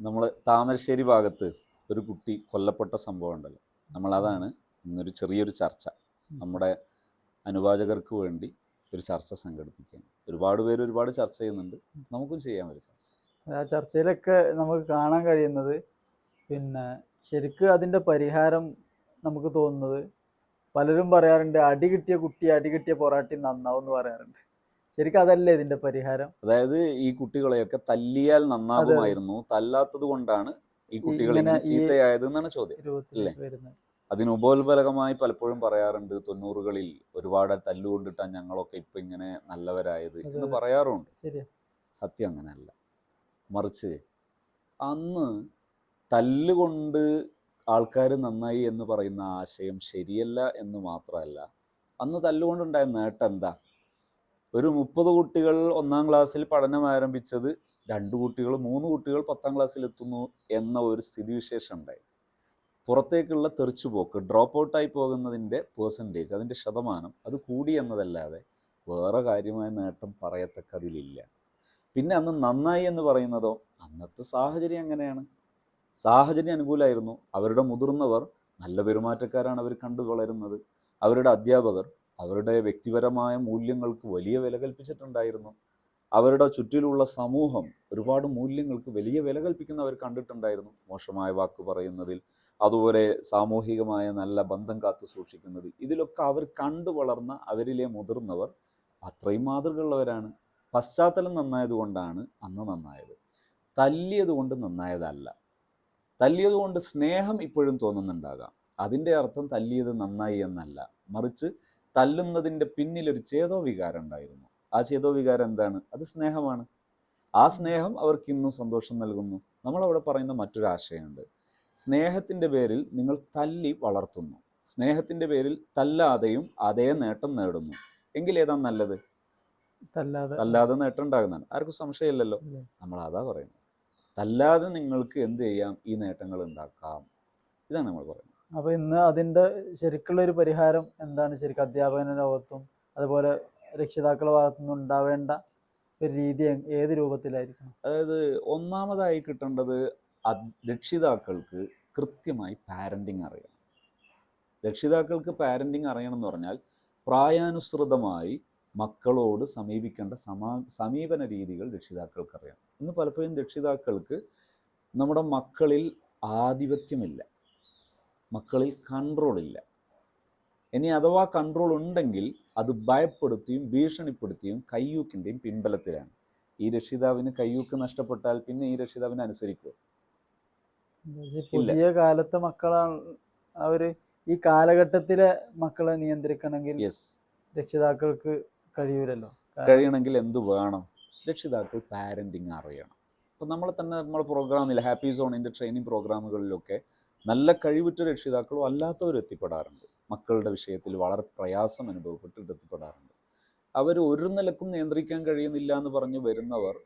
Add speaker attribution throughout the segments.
Speaker 1: നമ്മൾ താമരശ്ശേരി ഭാഗത്ത് ഒരു കുട്ടി കൊല്ലപ്പെട്ട സംഭവം ഉണ്ടല്ലോ. നമ്മളതാണ് ഇന്നൊരു ചെറിയൊരു ചർച്ച. നമ്മുടെ അനുവാചകർക്ക് വേണ്ടി ഒരു ചർച്ച സംഘടിപ്പിക്കുകയാണ്. ഒരുപാട് പേര് ഒരുപാട് ചർച്ച ചെയ്യുന്നുണ്ട്. നമുക്കും ചെയ്യാൻ ഒരു ചർച്ച.
Speaker 2: ആ ചർച്ചയിലൊക്കെ നമുക്ക് കാണാൻ കഴിയുന്നത് പിന്നെ ശരിക്കും അതിന്റെ പരിഹാരം നമുക്ക് തോന്നുന്നത് പലരും പറയാറുണ്ട് അടി കിട്ടിയ കുട്ടി അടി കിട്ടിയ പൊറാട്ടി നന്നാവും എന്ന് പറയാറുണ്ട്. ശരിക്കും അതല്ലേ ഇതിന്റെ പരിഹാരം?
Speaker 1: അതായത് ഈ കുട്ടികളെയൊക്കെ തല്ലിയാൽ നന്നാകുമായിരുന്നു. തല്ലാത്തത് കൊണ്ടാണ് ഈ കുട്ടികൾ
Speaker 2: ഇങ്ങനെ
Speaker 1: ചീത്തയായത് എന്നാണ് ചോദ്യം അല്ലേ?
Speaker 2: വരുന്നത്.
Speaker 1: അതിന് ഉപോത്ബലകമായി പലപ്പോഴും പറയാറുണ്ട് തൊണ്ണൂറുകളിൽ ഒരുപാട് തല്ലുകൊണ്ടിട്ടാണ് ഞങ്ങളൊക്കെ ഇപ്പൊ ഇങ്ങനെ നല്ലവരായത് എന്ന് പറയാറുണ്ട്. സത്യം അങ്ങനെയല്ല. മറിച്ച് അന്ന് തല്ലുകൊണ്ട് ആൾക്കാർ നന്നായി എന്ന് പറയുന്ന ആശയം ശരിയല്ല എന്ന് മാത്രമല്ല അന്ന് തല്ലുകൊണ്ടുണ്ടായ നേട്ടം എന്താ? ഒരു മുപ്പത് കുട്ടികൾ ഒന്നാം ക്ലാസ്സിൽ പഠനം ആരംഭിച്ചത് രണ്ട് കുട്ടികൾ മൂന്ന് കുട്ടികൾ പത്താം ക്ലാസ്സിൽ എത്തുന്നു എന്ന ഒരു സ്ഥിതിവിശേഷം ഉണ്ടായി പുറത്തേക്കുള്ള തെറിച്ചുപോക്ക് ഡ്രോപ്പ് ഔട്ടായി പോകുന്നതിന്റെ പേഴ്സന്റേജ് അതിന്റെ ശതമാനം അത് കൂടി എന്നതല്ലാതെ വേറെ കാര്യമായ നേട്ടം പറയത്തക്കതിലില്ല പിന്നെ അന്ന് നന്നായി എന്ന് പറയുന്നതോ അന്നത്തെ സാഹചര്യം അങ്ങനെയാണ്. സാഹചര്യം അനുകൂലമായിരുന്നു അവരുടെ മുതിർന്നവർ നല്ല പെരുമാറ്റക്കാരാണ് അവർ കണ്ടു വളരുന്നത്. അവരുടെ അധ്യാപകർ അവരുടെ വ്യക്തിപരമായ മൂല്യങ്ങൾക്ക് വലിയ വില കൽപ്പിച്ചിട്ടുണ്ടായിരുന്നു. അവരുടെ ചുറ്റിലുള്ള സമൂഹം ഒരുപാട് മൂല്യങ്ങൾക്ക് വലിയ വില കൽപ്പിക്കുന്നവർ കണ്ടിട്ടുണ്ടായിരുന്നു മോശമായ വാക്ക് പറയുന്നതിൽ അതുപോലെ സാമൂഹികമായ നല്ല ബന്ധം കാത്തു സൂക്ഷിക്കുന്നതിൽ ഇതിലൊക്കെ അവർ കണ്ടു വളർന്ന അവരിലെ മുതിർന്നവർ അത്രയും മാതൃകയുള്ളവരാണ്. പശ്ചാത്തലം നന്നായതുകൊണ്ടാണ് അന്ന് നന്നായത്. തല്ലിയതുകൊണ്ട് നന്നായതല്ല. തല്ലിയതുകൊണ്ട് സ്നേഹം ഇപ്പോഴും തോന്നുന്നുണ്ടാകാം. അതിന്റെ അർത്ഥം തല്ലിയത് നന്നായി എന്നല്ല. മറിച്ച് തല്ലുന്നതിന്റെ പിന്നിൽ ഒരു ചേതോ വികാരം ഉണ്ടായിരുന്നു. ആ ചേതോ വികാരം എന്താണ്? അത് സ്നേഹമാണ്. ആ സ്നേഹം അവർക്ക് ഇന്നും സന്തോഷം നൽകുന്നു. നമ്മളവിടെ പറയുന്ന മറ്റൊരാശയമുണ്ട് സ്നേഹത്തിന്റെ പേരിൽ നിങ്ങൾ തല്ലി വളർത്തുന്നു. സ്നേഹത്തിന്റെ പേരിൽ തല്ലാതെയും അതേ നേട്ടം നേടുന്നു. എങ്കിൽ ഏതാ നല്ലത്?
Speaker 2: തല്ലാതെ.
Speaker 1: തല്ലാതെ നേട്ടം ഉണ്ടാകുന്നതാണ്. ആർക്കും സംശയമില്ലല്ലോ. നമ്മൾ അതാ പറയുന്നത്. തല്ലാതെ നിങ്ങൾക്ക് എന്ത് ചെയ്യാം? ഈ നേട്ടങ്ങൾ ഉണ്ടാക്കാം. ഇതാണ് നമ്മൾ പറയുന്നത്.
Speaker 2: അപ്പൊ ഇന്ന് അതിന്റെ ശരിക്കുള്ള ഒരു പരിഹാരം എന്താണ്? ശരിക്കും അധ്യാപന ലോകത്തും അതുപോലെ രക്ഷിതാക്കളുടെ ഭാഗത്തുനിന്നും ഉണ്ടാവേണ്ട ഒരു രീതി ഏത് രൂപത്തിലായിരിക്കും
Speaker 1: അതായത് ഒന്നാമതായി കിട്ടേണ്ടത് രക്ഷിതാക്കൾക്ക് കൃത്യമായി പാരന്റിങ് അറിയണം. രക്ഷിതാക്കൾക്ക് പാരന്റിങ് അറിയണം എന്ന് പറഞ്ഞാൽ പ്രായാനുസൃതമായി മക്കളോട് സമീപിക്കേണ്ട സമാ സമീപന രീതികൾ രക്ഷിതാക്കൾക്ക് അറിയണം. ഇന്ന് പലപ്പോഴും രക്ഷിതാക്കൾക്ക് നമ്മുടെ മക്കളിൽ ആധിപത്യമില്ല. മക്കളിൽ കൺട്രോൾ ഇല്ല. ഇനി അഥവാ കൺട്രോൾ ഉണ്ടെങ്കിൽ അത് ഭയപ്പെടുത്തിയും ഭീഷണിപ്പെടുത്തിയും കയ്യൂക്കിന്റെയും പിൻബലത്തിലാണ്. ഈ രക്ഷിതാവിന് കയ്യൂക്ക് നഷ്ടപ്പെട്ടാൽ പിന്നെ ഈ രക്ഷിതാവിനെ അനുസരിക്കുക
Speaker 2: പുതിയ കാലത്തെ മക്കളാണ് അവർ ഈ കാലഘട്ടത്തിലെ മക്കളെ നിയന്ത്രിക്കണമെങ്കിൽ രക്ഷിതാക്കൾക്ക് കഴിയൂലല്ലോ.
Speaker 1: കഴിയണമെങ്കിൽ എന്തു വേണം? രക്ഷിതാക്കൾ പാരന്റിങ് അറിയണം. അപ്പോൾ നമ്മൾ തന്നെ നമ്മൾ പ്രോഗ്രാമിൽ ഹാപ്പി സോണിന്റെ ട്രെയിനിങ് പ്രോഗ്രാമുകളിലൊക്കെ നല്ല കഴിവുറ്റ രക്ഷിതാക്കളും അല്ലാത്തവരും എത്തിപ്പെടാറുണ്ട്. മക്കളുടെ വിഷയത്തിൽ വളരെ പ്രയാസം അനുഭവപ്പെട്ടിട്ട് എത്തിപ്പെടാറുണ്ട്. അവർ ഒരു നിലക്കും നിയന്ത്രിക്കാൻ കഴിയുന്നില്ല എന്ന് പറഞ്ഞ് വരുന്നവർ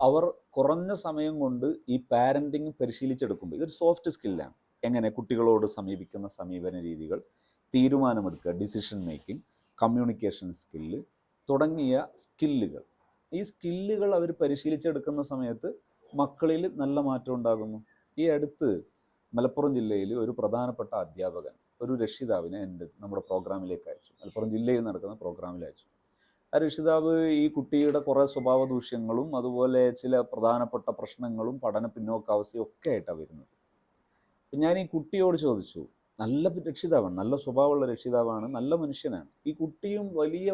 Speaker 1: അവർ കുറഞ്ഞ സമയം കൊണ്ട് ഈ പാരന്റിങ് പരിശീലിച്ചെടുക്കുമ്പോൾ ഇതൊരു സോഫ്റ്റ് സ്കില്ലാണ് എങ്ങനെ കുട്ടികളോട് സമീപിക്കുന്ന സമീപന രീതികൾ തീരുമാനമെടുക്കുക ഡിസിഷൻ മേക്കിംഗ് കമ്മ്യൂണിക്കേഷൻ സ്കില്ല് തുടങ്ങിയ സ്കില്ലുകൾ ഈ സ്കില്ലുകൾ അവർ പരിശീലിച്ചെടുക്കുന്ന സമയത്ത് മക്കളിൽ നല്ല മാറ്റം ഉണ്ടാകുന്നു. ഈ അടുത്ത് മലപ്പുറം ജില്ലയിൽ ഒരു പ്രധാനപ്പെട്ട അധ്യാപകൻ ഒരു രക്ഷിതാവിനെ എന്റെ നമ്മുടെ പ്രോഗ്രാമിലേക്ക് അയച്ചു. മലപ്പുറം ജില്ലയിൽ നടക്കുന്ന പ്രോഗ്രാമിൽ അയച്ചു. ആ രക്ഷിതാവ് ഈ കുട്ടിയുടെ കുറേ സ്വഭാവ ദൂഷ്യങ്ങളും അതുപോലെ ചില പ്രധാനപ്പെട്ട പ്രശ്നങ്ങളും പഠന പിന്നോക്കാവസ്ഥയും ഒക്കെ ആയിട്ടാണ് വരുന്നത്. അപ്പം ഞാൻ ഈ കുട്ടിയോട് ചോദിച്ചു നല്ല രക്ഷിതാവാണ് നല്ല സ്വഭാവമുള്ള രക്ഷിതാവാണ് നല്ല മനുഷ്യനാണ്. ഈ കുട്ടിയും വലിയ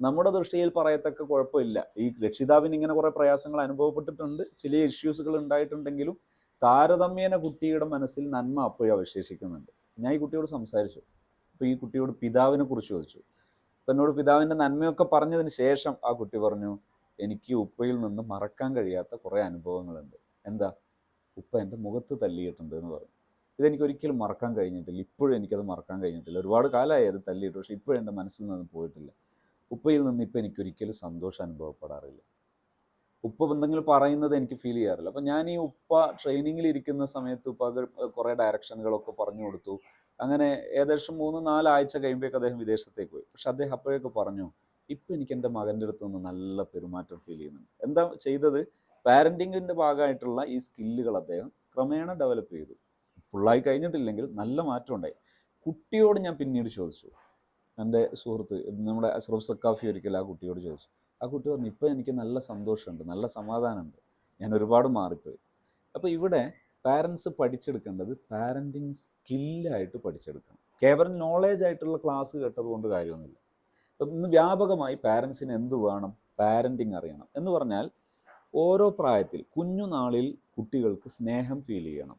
Speaker 1: നമ്മുടെ ദൃഷ്ടിയിൽ പറയത്തക്ക കുഴപ്പമില്ല. ഈ രക്ഷിതാവിന് ഇങ്ങനെ കുറേ പ്രയാസങ്ങൾ അനുഭവപ്പെട്ടിട്ടുണ്ട്. ചില ഇഷ്യൂസുകൾ ഉണ്ടായിട്ടുണ്ടെങ്കിലും താരതമ്യേന കുട്ടിയുടെ മനസ്സിൽ നന്മ അപ്പോഴും അവശേഷിക്കുന്നുണ്ട്. ഞാൻ ഈ കുട്ടിയോട് സംസാരിച്ചു. അപ്പോൾ ഈ കുട്ടിയോട് പിതാവിനെ കുറിച്ച് ചോദിച്ചു. അപ്പം എന്നോട് പിതാവിന്റെ നന്മയൊക്കെ പറഞ്ഞതിന് ശേഷം ആ കുട്ടി പറഞ്ഞു എനിക്ക് ഉപ്പയിൽ നിന്ന് മറക്കാൻ കഴിയാത്ത കുറേ അനുഭവങ്ങളുണ്ട്. എന്താ? ഉപ്പ എന്റെ മുഖത്ത് തല്ലിയിട്ടുണ്ട് എന്ന് പറഞ്ഞു. ഇതെനിക്ക് ഒരിക്കലും മറക്കാൻ കഴിഞ്ഞിട്ടില്ല. ഇപ്പോഴും എനിക്കത് മറക്കാൻ കഴിഞ്ഞിട്ടില്ല. ഒരുപാട് കാലമായി അത് തല്ലിയിട്ട് പക്ഷേ ഇപ്പോഴും എന്റെ മനസ്സിൽ നിന്ന് പോയിട്ടില്ല. ഉപ്പയിൽ നിന്ന് ഇപ്പം എനിക്കൊരിക്കലും സന്തോഷം അനുഭവപ്പെടാറില്ല ഉപ്പ എന്തെങ്കിലും പറയുന്നത് എനിക്ക് ഫീൽ ചെയ്യാറില്ല. അപ്പം ഞാൻ ഈ ഉപ്പ ട്രെയിനിങ്ങിൽ ഇരിക്കുന്ന സമയത്ത് ഉപ്പ കുറേ ഡയറക്ഷനുകളൊക്കെ പറഞ്ഞു കൊടുത്തു. അങ്ങനെ ഏകദേശം മൂന്ന് നാലാഴ്ച കഴിയുമ്പോഴേക്ക് അദ്ദേഹം വിദേശത്തേക്ക് പോയി. പക്ഷെ അദ്ദേഹം അപ്പോഴേക്ക് പറഞ്ഞു ഇപ്പം എനിക്ക് എന്റെ മകന്റെ അടുത്ത് നിന്ന് നല്ല പെരുമാറ്റം ഫീൽ ചെയ്യുന്നുണ്ട്. എന്താ ചെയ്തത്? പാരന്റിങ്ങിന്റെ ഭാഗമായിട്ടുള്ള ഈ സ്കില്ലുകൾ അദ്ദേഹം ക്രമേണ ഡെവലപ്പ് ചെയ്തു. ഫുള്ളായി കഴിഞ്ഞിട്ടില്ലെങ്കിൽ നല്ല മാറ്റം ഉണ്ടായി. കുട്ടിയോട് ഞാൻ പിന്നീട് ചോദിച്ചു. എന്റെ സുഹൃത്ത് നമ്മുടെ അഷ്റഫ് സക്കാഫി ഒരിക്കൽ ആ കുട്ടിയോട് ചോദിച്ചു. ആ കുട്ടി പറഞ്ഞു ഇപ്പോൾ എനിക്ക് നല്ല സന്തോഷമുണ്ട് നല്ല സമാധാനമുണ്ട്. ഞാൻ ഒരുപാട് മാറിപ്പോയി. അപ്പോൾ ഇവിടെ പാരൻസ് പഠിച്ചെടുക്കേണ്ടത് പാരന്റിങ് സ്കില്ലായിട്ട് പഠിച്ചെടുക്കണം. കേവലം നോളേജ് ആയിട്ടുള്ള ക്ലാസ് കേട്ടത് കൊണ്ട് കാര്യമൊന്നുമില്ല. അപ്പം ഇന്ന് വ്യാപകമായി പാരൻസിന് എന്ത് വേണം? പാരന്റിങ് അറിയണം. എന്ന് പറഞ്ഞാൽ ഓരോ പ്രായത്തിൽ കുഞ്ഞുനാളിൽ കുട്ടികൾക്ക് സ്നേഹം ഫീൽ ചെയ്യണം.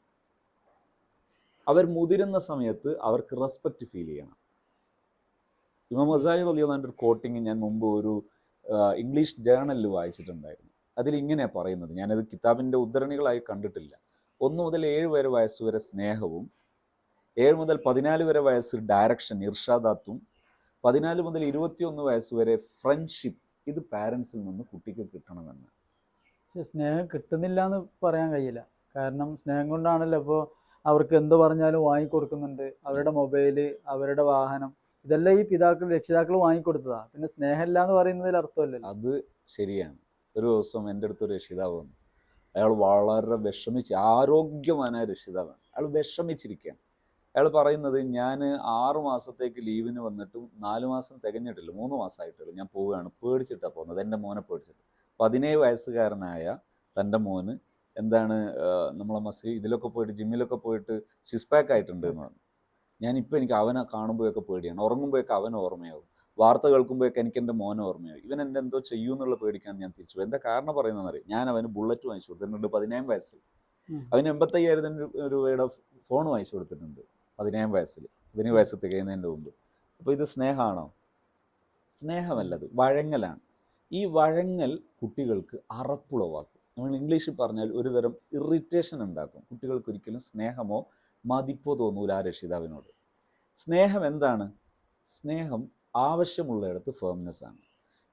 Speaker 1: അവർ മുതിരുന്ന സമയത്ത് അവർക്ക് റെസ്പെക്റ്റ് ഫീൽ ചെയ്യണം. ഇമാം മസാലി വലിയ ഒരു കോട്ടിങ് ഞാൻ മുമ്പ് ഒരു ഇംഗ്ലീഷ് ജേണലിൽ വായിച്ചിട്ടുണ്ടായിരുന്നു. അതിൽ ഇങ്ങനെയാണ് പറയുന്നത്. ഞാനത് കിതാബിന്റെ ഉദ്ധരണികളായി കണ്ടിട്ടില്ല. ഒന്ന് മുതൽ ഏഴ് വരെ വയസ്സ് വരെ സ്നേഹവും ഏഴ് മുതൽ പതിനാല് വരെ വയസ്സ് ഡയറക്ഷൻ ഇർഷാദാത്തും പതിനാല് മുതൽ ഇരുപത്തിയൊന്ന് വയസ്സ് വരെ ഫ്രണ്ട്ഷിപ്പ് ഇത് പാരൻസിൽ നിന്ന് കുട്ടിക്ക് കിട്ടണമെന്ന്.
Speaker 2: പക്ഷെ സ്നേഹം കിട്ടുന്നില്ല എന്ന് പറയാൻ കഴിയില്ല. കാരണം സ്നേഹം കൊണ്ടാണല്ലോ ഇപ്പോൾ അവർക്ക് എന്ത് പറഞ്ഞാലും വാങ്ങിക്കൊടുക്കുന്നുണ്ട്. അവരുടെ മൊബൈൽ അവരുടെ വാഹനം ഇതെല്ലാം ഈ പിതാക്കൾ രക്ഷിതാക്കൾ വാങ്ങിക്കൊടുത്തതാ. പിന്നെ സ്നേഹമില്ല എന്ന് പറയുന്നതിൽ അർത്ഥമല്ലല്ലോ.
Speaker 1: അത് ശരിയാണ്. ഒരു ദിവസം എന്റെ അടുത്തൊരു രക്ഷിതാവ് വന്നു. അയാൾ വളരെ വിഷമിച്ച് ആരോഗ്യവാനായ രക്ഷിതാവാണ്. അയാൾ വിഷമിച്ചിരിക്കുകയാണ്. അയാൾ പറയുന്നത് ഞാൻ ആറ് മാസത്തേക്ക് ലീവിന് വന്നിട്ടും നാല് മാസം തികഞ്ഞിട്ടില്ല. മൂന്ന് മാസമായിട്ടുള്ളൂ ഞാൻ പോവുകയാണ്. പേടിച്ചിട്ടാണ് പോകുന്നത്. എന്റെ മോനെ പേടിച്ചിട്ട്. പതിനേഴ് വയസ്സുകാരനായ തന്റെ മോന് എന്താണ് നമ്മളെ മസി ഇതിലൊക്കെ പോയിട്ട് ജിമ്മിലൊക്കെ പോയിട്ട് സിക്സ് പാക്ക് ആയിട്ടുണ്ട് എന്ന് പറഞ്ഞു. ഞാനിപ്പോൾ എനിക്ക് അവനെ കാണുമ്പോഴൊക്കെ പേടിയാണ്. ഉറങ്ങുമ്പോഴൊക്കെ അവൻ ഓർമ്മയാവും. വാർത്ത കേൾക്കുമ്പോഴൊക്കെ എനിക്ക് എന്റെ മോനെ ഓർമ്മയാവും. ഇവൻ എന്റെ എന്തോ ചെയ്യൂ എന്നുള്ള പേടിക്കാൻ ഞാൻ തിരിച്ചു. എന്താ കാരണം പറയുന്നതെന്ന് അറിയാം ഞാൻ അവന് ബുള്ളറ്റ് വാങ്ങിച്ചു കൊടുത്തിട്ടുണ്ട് പതിനേഴ് വയസ്സിൽ. അവന് എൺപത്തയ്യായിരം രൂപയുടെ ഫോൺ വാങ്ങിച്ചു കൊടുത്തിട്ടുണ്ട് പതിനേഴ് വയസ്സിൽ. പതിനേഴ് വയസ്സ് തികയുന്നതിന്റെ മുമ്പ്. അപ്പോൾ ഇത് സ്നേഹമാണോ? സ്നേഹമല്ലത്. വഴങ്ങലാണ്. ഈ വഴങ്ങൽ കുട്ടികൾക്ക് അറപ്പുളവാക്കും. നമ്മൾ ഇംഗ്ലീഷിൽ പറഞ്ഞാൽ ഒരുതരം ഇറിറ്റേഷൻ ഉണ്ടാക്കും. കുട്ടികൾക്ക് ഒരിക്കലും സ്നേഹമോ മതിപ്പോ തോന്നൂല ആ രക്ഷിതാവിനോട്. സ്നേഹം എന്താണ്? സ്നേഹം ആവശ്യമുള്ളിടത്ത് ഫേംനെസ് ആണ്.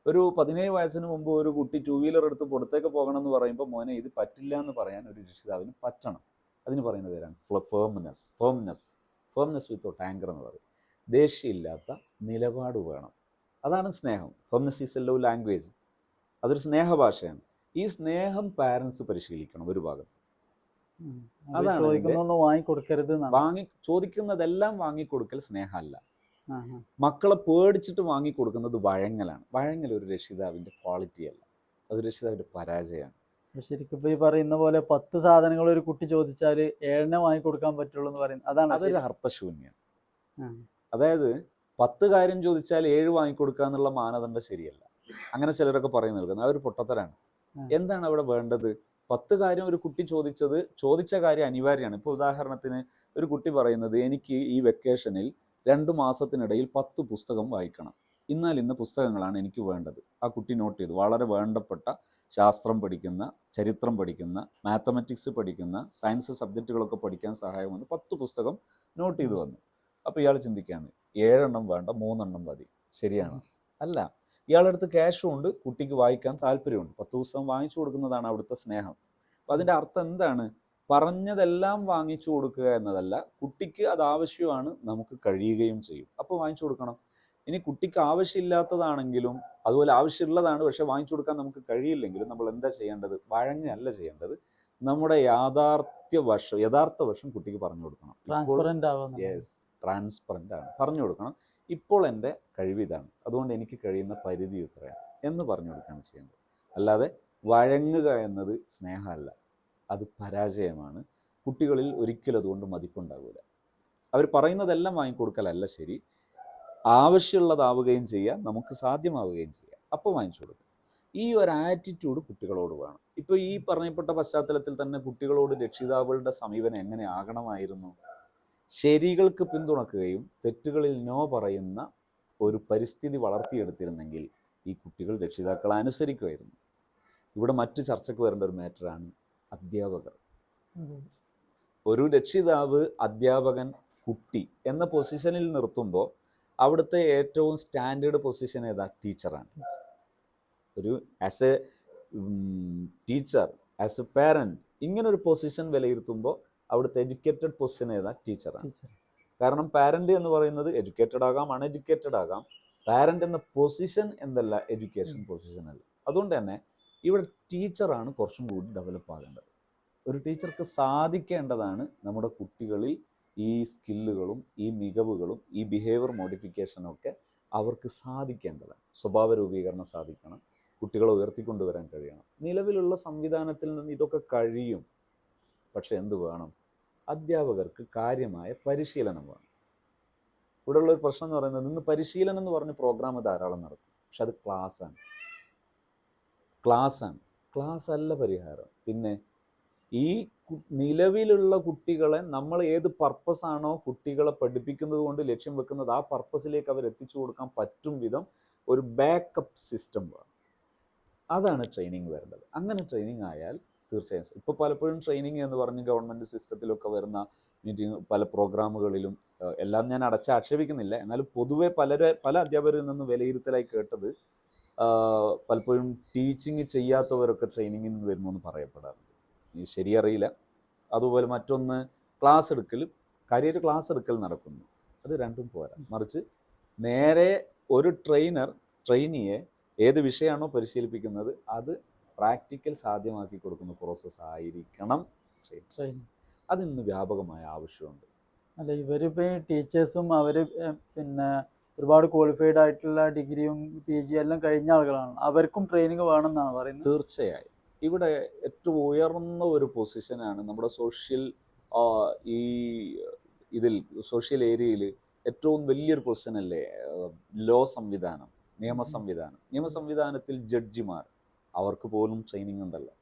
Speaker 1: ഒരു പതിനേഴ് വയസ്സിന് മുമ്പ് ഒരു കുട്ടി ടു വീലർ എടുത്ത് പുറത്തേക്ക് പോകണം എന്ന് പറയുമ്പോൾ മോനെ ഇത് പറ്റില്ല എന്ന് പറയാൻ ഒരു രക്ഷിതാവിന് പറ്റണം. അതിന് പറയുന്ന പേരാണ് firmness firmness firmness without anger എന്ന് പറയും. ദേഷ്യമില്ലാത്ത നിലപാട് വേണം. അതാണ് സ്നേഹം. Firmness is a love language അതൊരു സ്നേഹഭാഷയാണ്. ഈ സ്നേഹം പാരൻസ് പരിശീലിക്കണം ഒരു ഭാഗത്ത്.
Speaker 2: ചോദിക്കുന്നൊന്നും വാങ്ങിക്കൊടുക്കരുത്
Speaker 1: വാങ്ങി ചോദിക്കുന്നതെല്ലാം വാങ്ങിക്കൊടുക്കൽ സ്നേഹമല്ല. മക്കളെ പേടിച്ചിട്ട് വാങ്ങിക്കൊടുക്കുന്നത് വഴങ്ങലാണ്. വഴങ്ങൽ ഒരു രക്ഷിതാവിന്റെ ക്വാളിറ്റി അല്ല അത് രക്ഷിതാവിന്റെ പരാജയമാണ്.
Speaker 2: ശരിക്കും ഇപ്പൊ ഈ പറയുന്ന പോലെ പത്ത് സാധനങ്ങൾ ഒരു കുട്ടി ചോദിച്ചാൽ ഏഴെണ്ണ വാങ്ങിക്കൊടുക്കാൻ പറ്റുള്ളൂ എന്ന് പറയുന്നത്. അതാണ്
Speaker 1: അതൊരു അർത്ഥശൂന്യം. അതായത് പത്ത് കാര്യം ചോദിച്ചാൽ ഏഴ് വാങ്ങിക്കൊടുക്കുക എന്നുള്ള മാനദണ്ഡം ശരിയല്ല. അങ്ങനെ ചിലരൊക്കെ പറയുന്നു ആ ഒരു പൊട്ടത്തരാണ്. എന്താണ് അവിടെ വേണ്ടത്? പത്ത് കാര്യം ഒരു കുട്ടി ചോദിച്ചത് ചോദിച്ച കാര്യം അനിവാര്യമാണ്. ഇപ്പോൾ ഉദാഹരണത്തിന് ഒരു കുട്ടി പറയുന്നത് എനിക്ക് ഈ വെക്കേഷനിൽ രണ്ട് മാസത്തിനിടയിൽ പത്ത് പുസ്തകം വായിക്കണം. ഇന്നാൽ ഇന്ന് പുസ്തകങ്ങളാണ് എനിക്ക് വേണ്ടത്. ആ കുട്ടി നോട്ട് ചെയ്തു. വളരെ വേണ്ടപ്പെട്ട ശാസ്ത്രം പഠിക്കുന്ന ചരിത്രം പഠിക്കുന്ന മാത്തമാറ്റിക്സ് പഠിക്കുന്ന സയൻസ് സബ്ജക്റ്റുകളൊക്കെ പഠിക്കാൻ സഹായം വന്ന് പത്ത് പുസ്തകം നോട്ട് ചെയ്തു വന്നു. അപ്പോൾ ഇയാൾ ചിന്തിക്കുകയാണ് ഏഴെണ്ണം വേണ്ട മൂന്നെണ്ണം മതി. ശരിയാണ്. അല്ല ഇയാളുടെ അടുത്ത് ക്യാഷും ഉണ്ട് കുട്ടിക്ക് വായിക്കാൻ താല്പര്യമുണ്ട്. പത്ത് ദിവസം വാങ്ങിച്ചു കൊടുക്കുന്നതാണ് അവിടുത്തെ സ്നേഹം. അപ്പം അതിന്റെ അർത്ഥം എന്താണ്? പറഞ്ഞതെല്ലാം വാങ്ങിച്ചു കൊടുക്കുക എന്നതല്ല കുട്ടിക്ക് അത് ആവശ്യമാണ് നമുക്ക് കഴിയുകയും ചെയ്യും. അപ്പോൾ വാങ്ങിച്ചു കൊടുക്കണം. ഇനി കുട്ടിക്ക് ആവശ്യമില്ലാത്തതാണെങ്കിലും അതുപോലെ ആവശ്യമുള്ളതാണ് പക്ഷെ വാങ്ങിച്ചു കൊടുക്കാൻ നമുക്ക് കഴിയില്ലെങ്കിലും നമ്മൾ എന്താ ചെയ്യേണ്ടത്? വഴങ്ങല്ല ചെയ്യേണ്ടത്. നമ്മുടെ യാഥാർത്ഥ്യ വർഷം യഥാർത്ഥ വർഷം കുട്ടിക്ക് പറഞ്ഞു കൊടുക്കണം.
Speaker 2: ട്രാൻസ്പെറന്റ്
Speaker 1: ആണ്. പറഞ്ഞു കൊടുക്കണം. ഇപ്പോൾ എന്റെ കഴിവ് ഇതാണ് അതുകൊണ്ട് എനിക്ക് കഴിയുന്ന പരിധി ഇത്രയാണ് എന്ന് പറഞ്ഞു കൊടുക്കുകയാണ് ചെയ്യേണ്ടത്. അല്ലാതെ വഴങ്ങുക എന്നത് സ്നേഹമല്ല. അത് പരാജയമാണ്. കുട്ടികളിൽ ഒരിക്കലും അതുകൊണ്ട് മതിപ്പുണ്ടാകില്ല അവർ പറയുന്നതെല്ലാം വാങ്ങിക്കൊടുക്കലല്ല ശരി. ആവശ്യമുള്ളതാവുകയും ചെയ്യാം. നമുക്ക് സാധ്യമാവുകയും ചെയ്യാം. അപ്പോൾ വാങ്ങിച്ചു കൊടുക്കും. ഈ ഒരു ആറ്റിറ്റ്യൂഡ് കുട്ടികളോട് വേണം. ഇപ്പോൾ ഈ പറഞ്ഞപ്പെട്ട പശ്ചാത്തലത്തിൽ തന്നെ കുട്ടികളോട് രക്ഷിതാക്കളുടെ സമീപനം എങ്ങനെ ആകണമായിരുന്നു? ശരികൾക്ക് പിന്തുണക്കുകയും തെറ്റുകളിൽ നോ പറയുന്ന ഒരു പരിസ്ഥിതി വളർത്തിയെടുത്തിരുന്നെങ്കിൽ ഈ കുട്ടികൾ രക്ഷിതാക്കളെ അനുസരിക്കുമായിരുന്നു. ഇവിടെ മറ്റു ചർച്ചയ്ക്ക് വരേണ്ട ഒരു മാറ്ററാണ് അധ്യാപകർ. ഒരു രക്ഷിതാവ് അധ്യാപകൻ കുട്ടി എന്ന പൊസിഷനിൽ നിർത്തുമ്പോൾ അവിടുത്തെ ഏറ്റവും സ്റ്റാൻഡേർഡ് പൊസിഷൻ ഏതാ? ടീച്ചറാണ്. ഒരു as a teacher as a parent ഇങ്ങനൊരു പൊസിഷൻ വിലയിരുത്തുമ്പോൾ അവിടുത്തെ എഡ്യൂക്കേറ്റഡ് പൊസിഷൻ ഏതാ? ടീച്ചറാണ് കാരണം പാരന്റ് എന്ന് പറയുന്നത് എഡ്യൂക്കേറ്റഡ് ആകാം അൺഎഡ്യൂക്കേറ്റഡ് ആകാം. പാരന്റ് എന്ന പൊസിഷൻ എന്തല്ല? എഡ്യൂക്കേഷൻ പൊസിഷൻ അല്ല. അതുകൊണ്ട് തന്നെ ഇവിടെ ടീച്ചറാണ് കുറച്ചും കൂടി ഡെവലപ്പ് ആകേണ്ടത്. ഒരു ടീച്ചർക്ക് സാധിക്കേണ്ടതാണ് നമ്മുടെ കുട്ടികളിൽ ഈ സ്കില്ലുകളും ഈ മികവുകളും ഈ ബിഹേവിയർ മോഡിഫിക്കേഷനും ഒക്കെ അവർക്ക് സാധിക്കേണ്ടതാണ്. സ്വഭാവ രൂപീകരണം സാധിക്കണം. കുട്ടികളെ ഉയർത്തിക്കൊണ്ടുവരാൻ കഴിയണം. നിലവിലുള്ള സംവിധാനത്തിൽ നിന്ന് ഇതൊക്കെ കഴിയും. പക്ഷെ എന്തു വേണം? അധ്യാപകർക്ക് കാര്യമായ പരിശീലനം വേണം. ഇവിടെയുള്ള ഒരു പ്രശ്നം എന്ന് പറയുന്നത് ഇന്ന് പരിശീലനം എന്ന് പറഞ്ഞ പ്രോഗ്രാം ധാരാളം നടക്കും പക്ഷെ അത് ക്ലാസ്സാണ് ക്ലാസ്സാണ് ക്ലാസ് അല്ല പരിഹാരം. പിന്നെ ഈ നിലവിലുള്ള കുട്ടികളെ നമ്മൾ ഏത് പർപ്പസ് ആണോ കുട്ടികളെ പഠിപ്പിക്കുന്നത് കൊണ്ട് ലക്ഷ്യം വെക്കുന്നത് ആ പർപ്പസിലേക്ക് അവർ എത്തിച്ചു കൊടുക്കാൻ പറ്റും വിധം ഒരു ബാക്കപ്പ് സിസ്റ്റം വേണം. അതാണ് ട്രെയിനിങ് വരേണ്ടത് അങ്ങനെ ട്രെയിനിങ് ആയാൽ തീർച്ചയായും. ഇപ്പോൾ പലപ്പോഴും ട്രെയിനിങ് എന്ന് പറഞ്ഞ് ഗവൺമെന്റ് സിസ്റ്റത്തിലൊക്കെ വരുന്ന മീറ്റിംഗ് പല പ്രോഗ്രാമുകളിലും എല്ലാം ഞാൻ അടച്ച് ആക്ഷേപിക്കുന്നില്ല എന്നാലും പൊതുവെ പലരെ പല അധ്യാപകരിൽ നിന്ന് വിലയിരുത്തലായി കേട്ടത് പലപ്പോഴും ടീച്ചിങ് ചെയ്യാത്തവരൊക്കെ ട്രെയിനിങ്ങിന് വരുന്നു എന്ന് പറയപ്പെടാറുണ്ട്. ശരിയറിയില്ല. അതുപോലെ മറ്റൊന്ന് ക്ലാസ് എടുക്കൽ കരിയർ ക്ലാസ് എടുക്കൽ നടക്കുന്നു. അത് രണ്ടും പോരാ. മറിച്ച് നേരെ ഒരു ട്രെയിനർ ട്രെയിനിയെ ഏത് വിഷയമാണോ പരിശീലിപ്പിക്കുന്നത് അത് പ്രാക്ടിക്കൽ സാധ്യമാക്കി കൊടുക്കുന്ന പ്രോസസ്സ് ആയിരിക്കണം. അതിന്
Speaker 2: ട്രെയിനിങ്
Speaker 1: അതിന്ന് വ്യാപകമായ ആവശ്യമുണ്ട്.
Speaker 2: അല്ല ഇവരിപ്പോൾ ടീച്ചേഴ്സും അവർ പിന്നെ ഒരുപാട് ക്വാളിഫൈഡ് ആയിട്ടുള്ള ഡിഗ്രിയും പി ജി എല്ലാം കഴിഞ്ഞ ആളുകളാണ്. അവർക്കും ട്രെയിനിങ് വേണമെന്നാണ് പറയുന്നത്.
Speaker 1: തീർച്ചയായും. ഇവിടെ ഏറ്റവും ഉയർന്ന ഒരു പൊസിഷനാണ് നമ്മുടെ സോഷ്യൽ ഈ ഇതിൽ സോഷ്യൽ ഏരിയയിൽ ഏറ്റവും വലിയൊരു പൊസിഷനല്ലേ ലോ സംവിധാനം നിയമ സംവിധാനം. നിയമ സംവിധാനത്തിൽ ജഡ്ജിമാർ അവർക്ക് പോലും ട്രെയിനിങ് ഉണ്ടല്ലോ.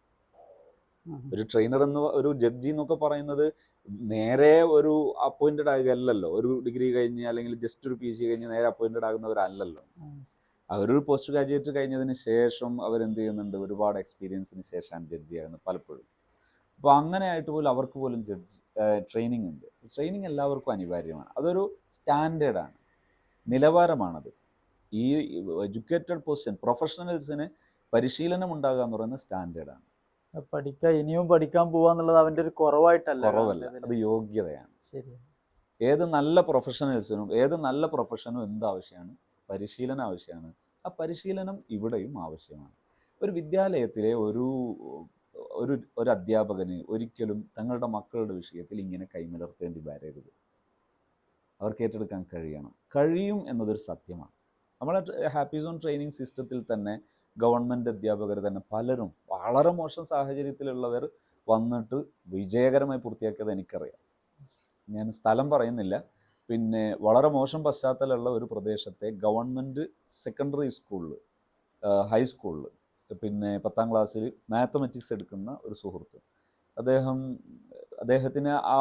Speaker 1: ഒരു ട്രെയിനർ എന്ന് ഒരു ജഡ്ജി എന്നൊക്കെ പറയുന്നത് നേരെ ഒരു അപ്പോയിന്റഡ് ആകുകയല്ലല്ലോ ഒരു ഡിഗ്രി കഴിഞ്ഞ് അല്ലെങ്കിൽ ജസ്റ്റ് ഒരു പി ജി കഴിഞ്ഞ് നേരെ അപ്പോയിന്റഡ് ആകുന്നവരല്ലല്ലോ. അവരൊരു പോസ്റ്റ് ഗ്രാജുവേറ്റ് കഴിഞ്ഞതിന് ശേഷം അവരെന്ത് ചെയ്യുന്നുണ്ട്? ഒരുപാട് എക്സ്പീരിയൻസിന് ശേഷമാണ് ജഡ്ജി ആകുന്നത് പലപ്പോഴും. അപ്പോൾ അങ്ങനെ ആയിട്ട് പോലും അവർക്ക് പോലും ജഡ്ജ് ട്രെയിനിങ് ഉണ്ട്. ട്രെയിനിങ് എല്ലാവർക്കും അനിവാര്യമാണ്. അതൊരു സ്റ്റാൻഡേർഡാണ് നിലവാരമാണത്. ഈ എഡ്യൂക്കേറ്റഡ് പൊസിഷൻ പ്രൊഫഷണൽസിന് പരിശീലനം ഉണ്ടാകുക എന്ന് പറയുന്നത് സ്റ്റാൻഡേർഡാണ്
Speaker 2: പഠിക്കാൻ ഇനിയും പഠിക്കാൻ പോവാന്നുള്ളത് അവന്റെ ഒരു കുറവായിട്ടല്ല.
Speaker 1: കുറവല്ല. അത് യോഗ്യതയാണ്.
Speaker 2: ശരി.
Speaker 1: ഏത് നല്ല പ്രൊഫഷണൽസിനും ഏത് നല്ല പ്രൊഫഷനും എന്താവശ്യമാണ് പരിശീലനം ആവശ്യമാണ്. ആ പരിശീലനം ഇവിടെയും ആവശ്യമാണ്. ഒരു വിദ്യാലയത്തിലെ ഒരു ഒരു ഒരു അധ്യാപകന് ഒരിക്കലും തങ്ങളുടെ മക്കളുടെ വിഷയത്തിൽ ഇങ്ങനെ കൈമലർത്തേണ്ടി വരരുത്. അവർക്ക് ഏറ്റെടുക്കാൻ കഴിയണം. കഴിയും എന്നതൊരു സത്യമാണ്. നമ്മളെ ഹാപ്പി സോൺ ട്രെയിനിങ് സിസ്റ്റത്തിൽ തന്നെ ഗവൺമെന്റ് അധ്യാപകർ തന്നെ പലരും വളരെ മോശം സാഹചര്യത്തിലുള്ളവർ വന്നിട്ട് വിജയകരമായി പൂർത്തിയാക്കിയത് എനിക്കറിയാം. ഞാൻ സ്ഥലം പറയുന്നില്ല. പിന്നെ വളരെ മോശം പശ്ചാത്തലമുള്ള ഒരു പ്രദേശത്തെ ഗവൺമെന്റ് സെക്കൻഡറി സ്കൂളിൽ ഹൈസ്കൂളിൽ പിന്നെ പത്താം ക്ലാസ്സിൽ മാത്തമെറ്റിക്സ് എടുക്കുന്ന ഒരു സുഹൃത്ത്. അദ്ദേഹം അദ്ദേഹത്തിന് ആ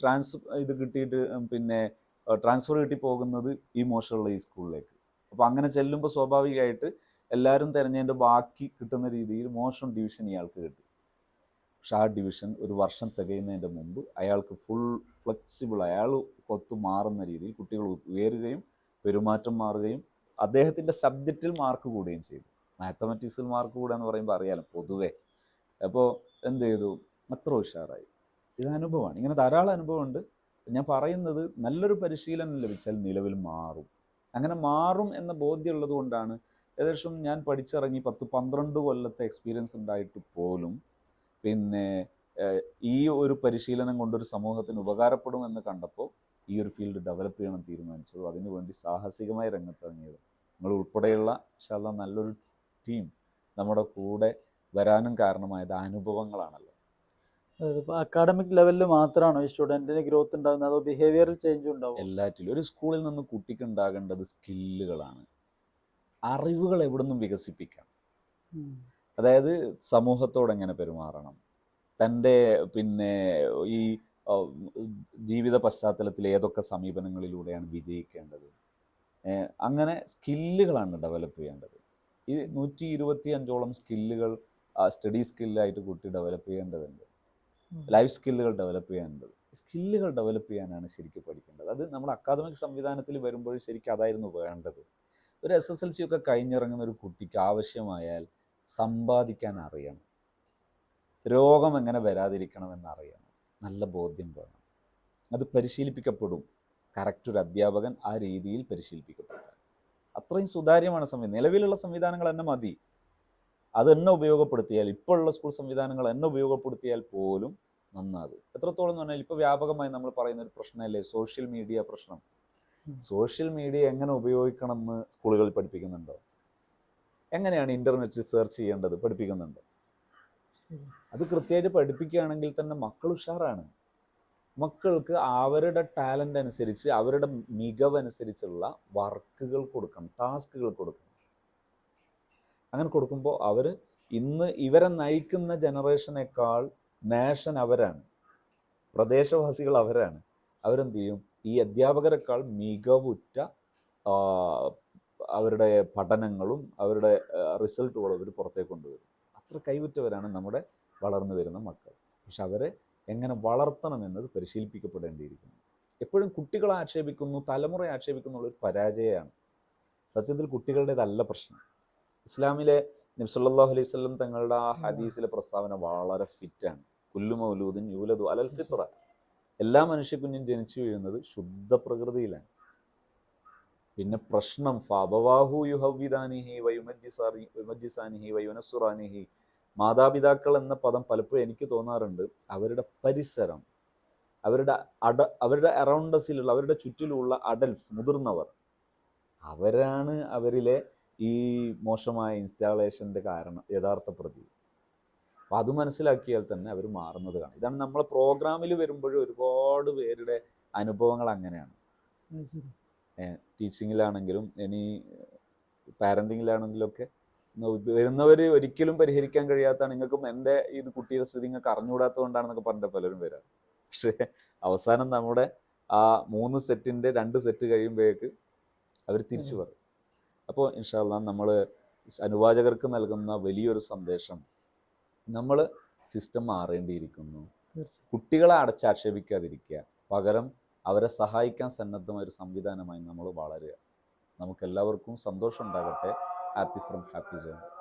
Speaker 1: ട്രാൻസ് ഇത് കിട്ടിയിട്ട് പിന്നെ ട്രാൻസ്ഫർ കിട്ടി പോകുന്നത് ഈ മോശമുള്ള ഈ സ്കൂളിലേക്ക്. അപ്പോൾ അങ്ങനെ ചെല്ലുമ്പോൾ സ്വാഭാവികമായിട്ട് എല്ലാവരും തിരഞ്ഞതിന്റെ ബാക്കി കിട്ടുന്ന രീതിയിൽ മോശം ഡിവിഷൻ ഇയാൾക്ക് കിട്ടി. പക്ഷെ ആ ഡിവിഷൻ ഒരു വർഷം തികയുന്നതിന്റെ മുമ്പ് അയാൾക്ക് ഫുൾ ഫ്ലെക്സിബിൾ അയാൾ കൊത്തു മാറുന്ന രീതിയിൽ കുട്ടികൾ ഉയരുകയും പെരുമാറ്റം മാറുകയും അദ്ദേഹത്തിന്റെ സബ്ജക്റ്റിൽ മാർക്ക് കൂടുകയും ചെയ്തു. മാത്തമാറ്റിക്സിൽ മാർക്ക് കൂടുക എന്ന് പറയുമ്പോൾ അറിയാലോ പൊതുവേ. അപ്പോൾ എന്ത് ചെയ്തു? അത്ര ഉഷാറായി. ഇത് അനുഭവമാണ്. ഇങ്ങനെ ധാരാളം അനുഭവമുണ്ട്. ഞാൻ പറയുന്നത് നല്ലൊരു പരിശീലനം ലഭിച്ചാൽ നിലവിൽ മാറും. അങ്ങനെ മാറും എന്ന ബോധ്യമുള്ളത് കൊണ്ടാണ് ഏകദേശം ഞാൻ പഠിച്ചിറങ്ങി പത്ത് പന്ത്രണ്ട് കൊല്ലത്തെ എക്സ്പീരിയൻസ് ഉണ്ടായിട്ട് പോലും പിന്നെ ഈ ഒരു പരിശീലനം കൊണ്ടൊരു സമൂഹത്തിന് ഉപകാരപ്പെടുമെന്ന് കണ്ടപ്പോൾ ഈ ഒരു ഫീൽഡ് ഡെവലപ്പ് ചെയ്യണം തീരുമാനിച്ചത്. അതിനുവേണ്ടി സാഹസികമായി രംഗത്തിറങ്ങിയത് നിങ്ങൾ ഉൾപ്പെടെയുള്ള ശാല നല്ലൊരു ടീം നമ്മുടെ കൂടെ വരാനും കാരണമായത് അനുഭവങ്ങളാണല്ലോ.
Speaker 2: ഇപ്പോൾ അക്കാഡമിക് ലെവലിൽ മാത്രമാണോ ഈ സ്റ്റുഡന്റിന് ഗ്രോത്ത് ഉണ്ടാകുന്നത് അതോ ബിഹേവിയറൽ ചേഞ്ച് ഉണ്ടാവും?
Speaker 1: എല്ലാറ്റിലും. ഒരു സ്കൂളിൽ നിന്ന് കുട്ടിക്ക് ഉണ്ടാകേണ്ടത് സ്കില്ലുകളാണ് അറിവുകൾ എവിടെ നിന്നും വികസിപ്പിക്കാം അതായത് സമൂഹത്തോട് എങ്ങനെ പെരുമാറണം? തന്റെ പിന്നെ ഈ ജീവിത പശ്ചാത്തലത്തിൽ ഏതൊക്കെ സമീപനങ്ങളിലൂടെയാണ് വിജയിക്കേണ്ടത്? അങ്ങനെ സ്കില്ലുകളാണ് ഡെവലപ്പ് ചെയ്യേണ്ടത്. ഈ നൂറ്റി ഇരുപത്തി അഞ്ചോളം സ്കില്ലുകൾ സ്റ്റഡി സ്കില്ലായിട്ട് കുട്ടി ഡെവലപ്പ് ചെയ്യേണ്ടതുണ്ട്. ലൈഫ് സ്കില്ലുകൾ ഡെവലപ്പ് ചെയ്യേണ്ടത്. സ്കില്ലുകൾ ഡെവലപ്പ് ചെയ്യാനാണ് ശരിക്കും പഠിക്കേണ്ടത്. അത് നമ്മൾ അക്കാദമിക് സംവിധാനത്തിൽ വരുമ്പോൾ ശരിക്കും അതായിരുന്നു വേണ്ടത്. ഒരു എസ് എസ് എൽ സി ഒക്കെ കഴിഞ്ഞിറങ്ങുന്ന ഒരു കുട്ടിക്ക് ആവശ്യമായാൽ സമ്പാദിക്കാൻ അറിയണം. രോഗം എങ്ങനെ വരാതിരിക്കണമെന്ന് അറിയണം നല്ല ബോധ്യം വേണം. അത് പരിശീലിപ്പിക്കപ്പെടും. കറക്റ്റ് ഒരു അധ്യാപകൻ ആ രീതിയിൽ പരിശീലിപ്പിക്കപ്പെടും. അത്രയും സുതാര്യമാണ് സംവിധാനം നിലവിലുള്ള സംവിധാനങ്ങൾ തന്നെ മതി. അത് എന്നെ ഉപയോഗപ്പെടുത്തിയാൽ ഇപ്പോഴുള്ള സ്കൂൾ സംവിധാനങ്ങൾ എന്നെ ഉപയോഗപ്പെടുത്തിയാൽ പോലും നന്നാകും. എത്രത്തോളം എന്ന് പറഞ്ഞാൽ ഇപ്പോൾ വ്യാപകമായി നമ്മൾ പറയുന്ന ഒരു പ്രശ്നമല്ലേ? സോഷ്യൽ മീഡിയ പ്രശ്നം. സോഷ്യൽ മീഡിയ എങ്ങനെ ഉപയോഗിക്കണം എന്ന് സ്കൂളുകളിൽ പഠിപ്പിക്കുന്നുണ്ടോ? എങ്ങനെയാണ് ഇന്റർനെറ്റിൽ സെർച്ച് ചെയ്യേണ്ടത് പഠിപ്പിക്കുന്നുണ്ടോ? അത് കൃത്യമായിട്ട് പഠിപ്പിക്കുകയാണെങ്കിൽ തന്നെ മക്കൾ ഉഷാറാണ്. മക്കൾക്ക് അവരുടെ ടാലന്റ് അനുസരിച്ച് അവരുടെ മികവ് അനുസരിച്ചുള്ള വർക്കുകൾ കൊടുക്കണം ടാസ്കുകൾ കൊടുക്കണം. അങ്ങനെ കൊടുക്കുമ്പോൾ അവർ ഇന്ന് ഇവരെ നയിക്കുന്ന ജനറേഷനേക്കാൾ നേഷൻ അവരാണ്. പ്രദേശവാസികൾ അവരാണ്. അവരെന്ത് ചെയ്യും? ഈ അധ്യാപകരെക്കാൾ മികവുറ്റ അവരുടെ പഠനങ്ങളും അവരുടെ റിസൾട്ടുകളും അവർ പുറത്തേക്ക് കൊണ്ടുവരും. അത്ര കൈവിറ്റവരാണ് നമ്മുടെ വളർന്നു വരുന്ന മക്കൾ. പക്ഷെ അവരെ എങ്ങനെ വളർത്തണം എന്നത് പരിശീലിപ്പിക്കപ്പെടേണ്ടിയിരിക്കുന്നു. എപ്പോഴും കുട്ടികളെ ആക്ഷേപിക്കുന്നു തലമുറയെ ആക്ഷേപിക്കുന്നു ഒരു പരാജയമാണ്. സത്യത്തിൽ കുട്ടികളുടേതല്ല പ്രശ്നം. ഇസ്ലാമിലെ നബ്സല്ലാഹു അലൈഹി സ്വല്ലം തങ്ങളുടെ ആ ഹദീസിലെ പ്രസ്താവന വളരെ ഫിറ്റാണ് കുല്ലു മൗലൂദിൻ യൂലദു അലൽ ഫിത്ര എല്ലാ മനുഷ്യക്കുഞ്ഞും ജനിച്ചു വീഴുന്നത് ശുദ്ധ പ്രകൃതിയിലാണ് പിന്നെ പ്രശ്നം ഫബവാഹു യുഹവിദാനിഹി വയുമജ്ജിസാറി വയുമജ്ജിസാനിഹി വയുനസുറാനിഹി മാതാപിതാക്കൾ എന്ന പദം പലപ്പോഴും എനിക്ക് തോന്നാറുണ്ട്. അവരുടെ പരിസരം അവരുടെ അട അവരുടെ അറൗണ്ടസിലുള്ള അവരുടെ ചുറ്റിലുള്ള അഡൽസ് മുതിർന്നവർ അവരാണ് അവരിലെ ഈ മോശമായ ഇൻസ്റ്റാളേഷന്റെ കാരണം യഥാർത്ഥ പ്രതി അപ്പം അത് മനസ്സിലാക്കിയാൽ തന്നെ അവർ മാറുന്നത് കാണാം. ഇതാണ് നമ്മൾ പ്രോഗ്രാമിൽ വരുമ്പോഴും ഒരുപാട് പേരുടെ അനുഭവങ്ങൾ അങ്ങനെയാണ്. ടീച്ചിങ്ങിലാണെങ്കിലും ഇനി പാരന്റിങ്ങിലാണെങ്കിലും ഒക്കെ വരുന്നവർ ഒരിക്കലും പരിഹരിക്കാൻ കഴിയാത്ത നിങ്ങൾക്കും എന്റെ ഇത് കുട്ടിയുടെ സ്ഥിതി നിങ്ങൾക്ക് അറിഞ്ഞുകൂടാത്തത് കൊണ്ടാണെന്നൊക്കെ പറഞ്ഞിട്ട് പലരും വരാം പക്ഷേ അവസാനം നമ്മുടെ ആ മൂന്ന് സെറ്റിന്റെ രണ്ട് സെറ്റ് കഴിയുമ്പോഴേക്ക് അവർ തിരിച്ചു പറയും. അപ്പോൾ ഇൻഷാല്ല നമ്മൾ അനുവാചകർക്ക് നൽകുന്ന വലിയൊരു സന്ദേശം നമ്മൾ സിസ്റ്റം മാറേണ്ടിയിരിക്കുന്നു. കുട്ടികളെ അടച്ചാക്ഷേപിക്കാതിരിക്കുക. പകരം അവരെ സഹായിക്കാൻ സന്നദ്ധമായ ഒരു സംവിധാനമായി നമ്മൾ വളരുക. നമുക്കെല്ലാവർക്കും സന്തോഷം ഉണ്ടാകട്ടെ ഹാപ്പി ഫ്രം ഹാപ്പി സോൺ